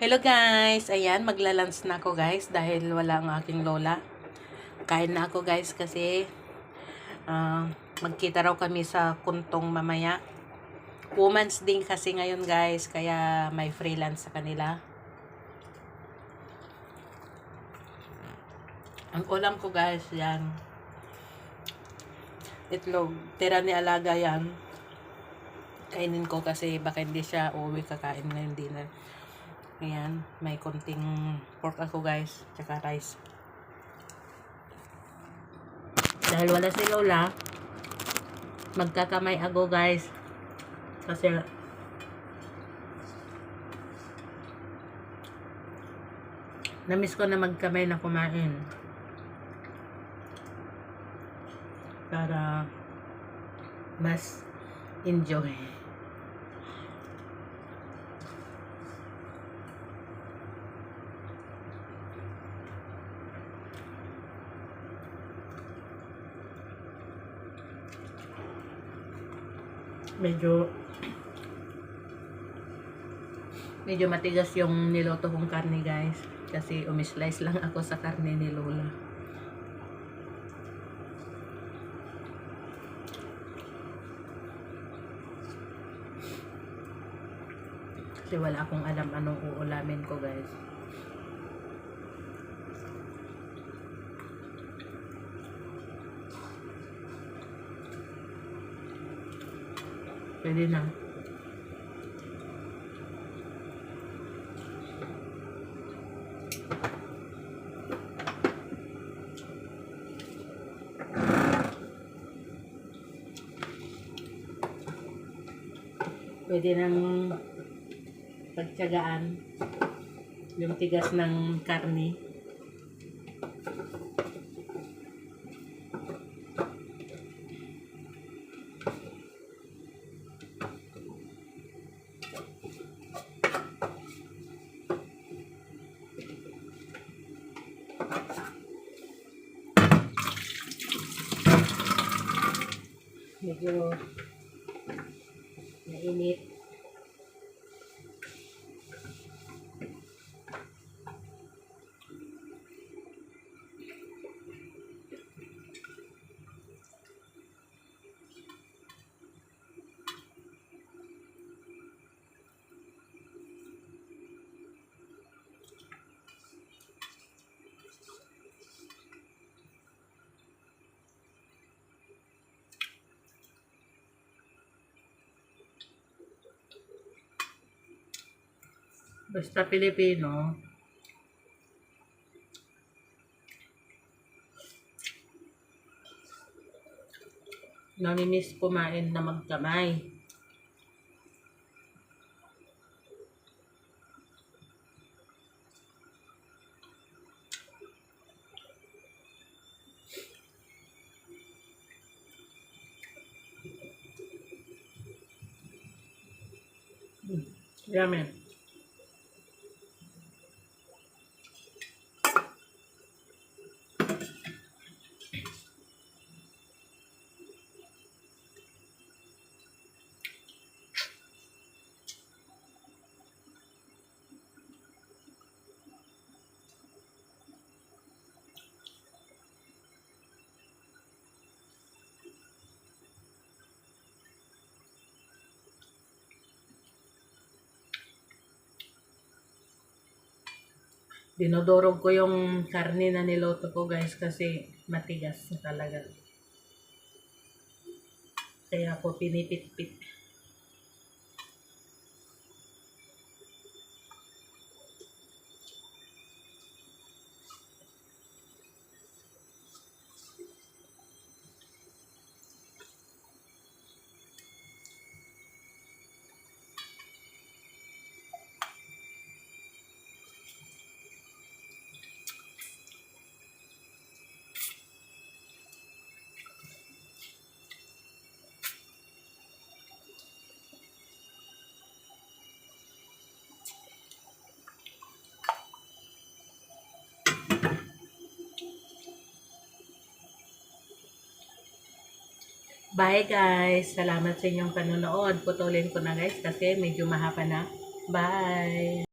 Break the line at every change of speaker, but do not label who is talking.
Hello guys! Ayan, maglalans na ako guys dahil wala ang aking lola. Kain na ako guys kasi ah, magkita raw kami sa kuntong mamaya. Woman's Day kasi ngayon guys, kaya may freelance sa kanila. Ang ulam ko guys, yan. Itlog. Tira ni Alaga yan. Kainin ko kasi baka hindi siya uuwi kakain ngayong dinner. Ayan, may konting pork ako guys, tsaka rice. Dahil wala si Lola, magkakamay ako guys. Kasi namiss ko na magkamay na kumain. Para mas enjoy. Medyo medyo matigas yung niloto kong karne guys. Kasi umislice lang ako sa karne ni Lola. Kasi wala akong alam anong uulamin ko guys pwede na. Pwede nang pagtsagaan yung tigas ng karne medyo mainit basta Pilipino namimiss kumain na magkamay Mm, Yummy. Dinodorog ko yung karne na niloto ko guys kasi matigas talaga. Kaya ako pinipit-pit. Bye guys! Salamat sa inyong panonood. Putulin ko na guys kasi medyo mahaba na. Bye!